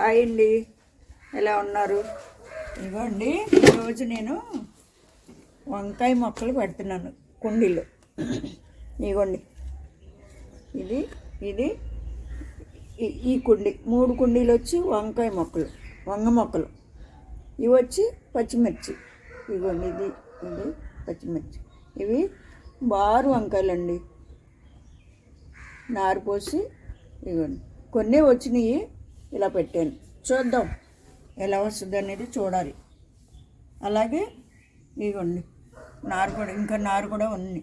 Hi అండి ఎలా ఉన్నారు? ఇదిగోండి ఈరోజు నేను వంకాయ మొక్కలు పెడుతున్నాను కుండీలో. ఇదిగోండి ఇది ఇది ఈ- ఈ కుండి. మూడు కుండీలు వచ్చి వంకాయ మొక్కలు వంగ మొక్కలు. ఇవి వచ్చి పచ్చిమిర్చి. ఇవ్వండి ఇది ఇది పచ్చిమిర్చి. ఇవి బారు వంకాయలండి. నారు పోసి ఇవ్వండి. కొన్ని వచ్చినాయి. ఇలా పెట్టాను. చూద్దాం ఎలా వస్తుంది అనేది చూడాలి. అలాగే ఇదిగోండి నారు కూడా ఇంకా నారు కూడా ఉంది.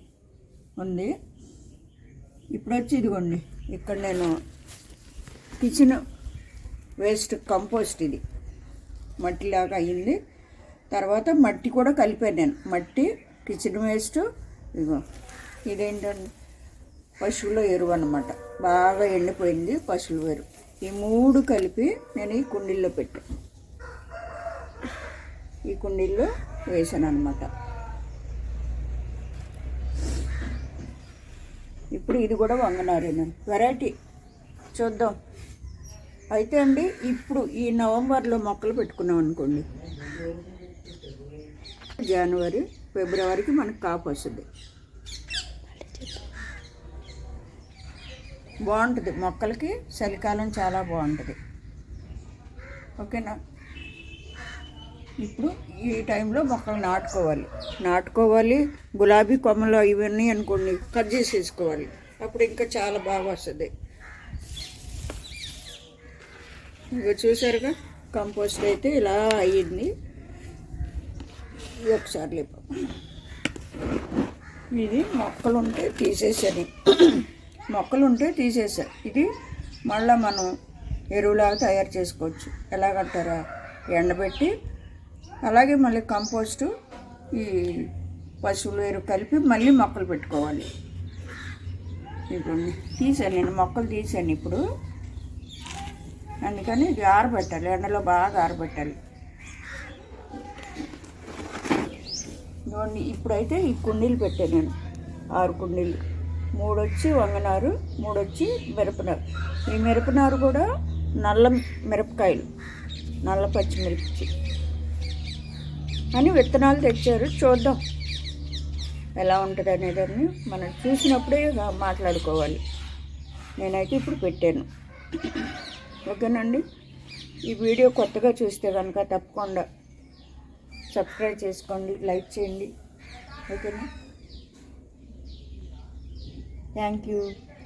ఉంది. ఇప్పుడు వచ్చి ఇదిగోండి. ఇక్కడ నేను కిచెన్ వేస్ట్ కంపోస్ట్ ఇది. మట్టిలాగా అయ్యింది తర్వాత మట్టి కూడా కలిపాను నేను. మట్టి కిచెన్ వేస్ట్ ఇగో ఇదేంటండి? పశువుల ఎరువు అనమాట బాగా ఎండిపోయింది పశువుల ఎరువు. ఈ మూడు కలిపి నేను ఈ కుండీల్లో పెట్టాను ఈ కుండీల్లో వేసాను అనమాట ఇప్పుడు ఇది కూడా వంగనారేనండి వెరైటీ చూద్దాం. అయితే అండి ఇప్పుడు ఈ నవంబర్లో మొక్కలు పెట్టుకున్నాం అనుకోండి. జనవరి ఫిబ్రవరికి మనకు కాపు వస్తుంది. బాగుంటుంది. మొక్కలకి చలికాలం చాలా బాగుంటుంది. ఓకేనా? ఇప్పుడు ఈ టైంలో మొక్కలు నాటుకోవాలి. నాటుకోవాలి. గులాబీ కొమ్మలు ఇవన్నీ అనుకోండి కట్ చేసేసుకోవాలి. అప్పుడు ఇంకా చాలా బాగా వస్తుంది. ఇక చూసారుగా? కంపోస్ట్ అయితే ఇలా అయ్యింది. ఇది ఒకసారి లేపు. ఇది మొక్కలు ఉంటే తీసేసాను మొక్కలు ఉంటే తీసేసా. ఇది మళ్ళీ మనం ఎరువులాగా తయారు చేసుకోవచ్చు. ఎలాగంటారా ఎండబెట్టి అలాగే మళ్ళీ కంపోస్టు ఈ పశువులు ఎరువు కలిపి మళ్ళీ మొక్కలు పెట్టుకోవాలి. ఇప్పుడు తీసాను నేను మొక్కలు తీసాను ఇప్పుడు. అందుకని ఇది ఆరబెట్టాలి. ఎండలో బాగా ఆరబెట్టాలి. ఇప్పుడైతే ఈ కుండీలు పెట్టాను నేను. ఆరు కుండీలు. మూడు వచ్చి వంగనారు మూడు వచ్చి మిరపనారు. ఈ మిరపనారు కూడా నల్ల మిరపకాయలు నల్ల పచ్చిమిర్చి. అని విత్తనాలు తెచ్చారు. చూద్దాం ఎలా ఉంటుంది అనేదాన్ని మనం చూసినప్పుడే మాట్లాడుకోవాలి. నేనైతే ఇప్పుడు పెట్టాను. ఓకేనండి? ఈ వీడియో కొత్తగా చూస్తే కనుక తప్పకుండా సబ్స్క్రైబ్ చేసుకోండి లైక్ చేయండి. ఓకేనా? Thank you.